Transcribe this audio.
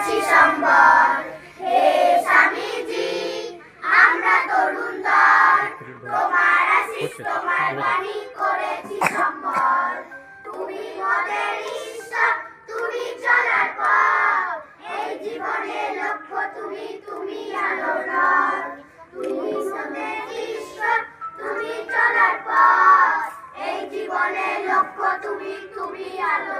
করেছি সম্বল হে স্বামীজি, আমরা তরুণ দল। তোমার আশিস তোমার বাণী করেছি সম্বল তুমি মোদের ঈশ্বর, তুমি চলার পথ। এই জীবনের লক্ষ্য তুমি তুমি আলো রথ। তুমি মোদের ঈশ্বর, তুমি চলার পথ। এই জীবনের লক্ষ্য তুমি তুমি আলো